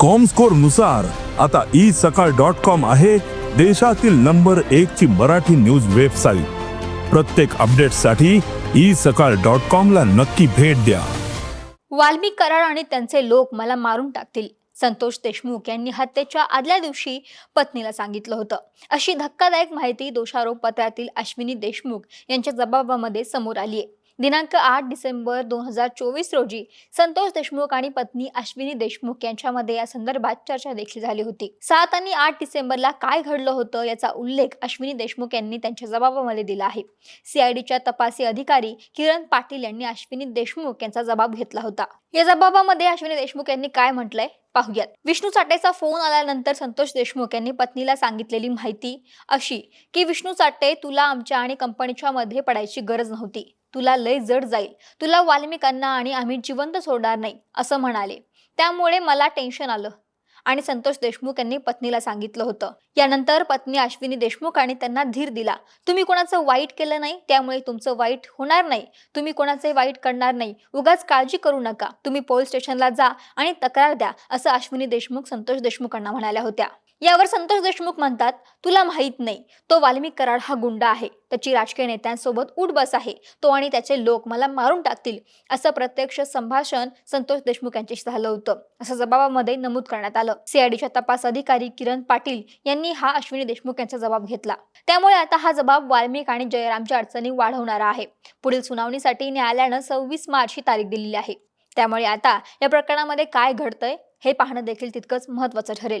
कॉमस्कोरनुसार आता ई सकाळ dot com आहे देशातील नंबर एक ची मराठी न्यूज वेबसाईट प्रत्येक अपडेटसाठी ई सकाळ डॉट कॉम ला नक्की भेट द्या. वाल्मिक कराड आणि त्यांचे लोक मला मारून टाकतील. संतोष देशमुख यांनी हत्येच्या आदल्या दिवशी पत्नीला सांगितलं होतं. अशी धक्कादायक माहिती दोषारोप पत्रातील अश्विनी देशमुख यांच्या जबाबामध्ये समोर आली आहे दिनांक आठ डिसेंबर दोन हजार चोवीस रोजी संतोष देशमुख आणि पत्नी अश्विनी देशमुख यांच्यामध्ये या संदर्भात चर्चा देखील झाली होती. सात आणि आठ डिसेंबरला काय घडलं होतं याचा उल्लेख अश्विनी देशमुख यांनी त्यांच्या जबाबामध्ये दिला आहे. सीआयडीच्या तपासी अधिकारी किरण पाटील यांनी अश्विनी देशमुख यांचा जबाब घेतला होता. या जबाबामध्ये अश्विनी देशमुख यांनी काय म्हटलंय? पाहूयात. विष्णू चाटेचा फोन आल्यानंतर संतोष देशमुख यांनी पत्नीला सांगितलेली माहिती अशी की विष्णू चाटे तुला आमच्या आणि कंपनीच्या मध्ये पडायची गरज नव्हती. तुला लय जड जाईल. तुला वाल्मिकांना आणि आम्ही जिवंत सोडणार नाही असं म्हणाले. त्यामुळे मला टेन्शन आलं. आणि संतोष देशमुख यांनी पत्नीला सांगितलं होतं. यानंतर पत्नी अश्विनी देशमुख आणि त्यांना धीर दिला. तुम्ही कोणाचं वाईट केलं नाही त्यामुळे तुमचं वाईट होणार नाही. तुम्ही कोणाचे वाईट करणार नाही. उगाच काळजी करू नका. तुम्ही पोलीस स्टेशनला जा आणि तक्रार द्या असं अश्विनी देशमुख संतोष देशमुखांना म्हणाल्या होत्या. यावर संतोष देशमुख म्हणतात तुला माहीत नाही तो वाल्मिक कराड हा गुंडा आहे. त्याची राजकीय नेत्यांसोबत उठबस आहे. तो आणि त्याचे लोक मला मारून टाकतील. असं प्रत्यक्ष संभाषण संतोष देशमुख यांच्याशी झालं होतं. असं जबाबामध्ये नमूद करण्यात आलं. सीआयडीच्या तपास अधिकारी किरण पाटील यांनी हा अश्विनी देशमुख यांचा जबाब घेतला. त्यामुळे आता हा जबाब वाल्मिक आणि जयरामच्या अडचणी वाढवणारा आहे. पुढील सुनावणीसाठी न्यायालयानं सव्वीस मार्च ही तारीख दिलेली आहे. त्यामुळे आता या प्रकरणामध्ये काय घडतंय हे पाहणं देखील तितकंच महत्वाचं ठरेल.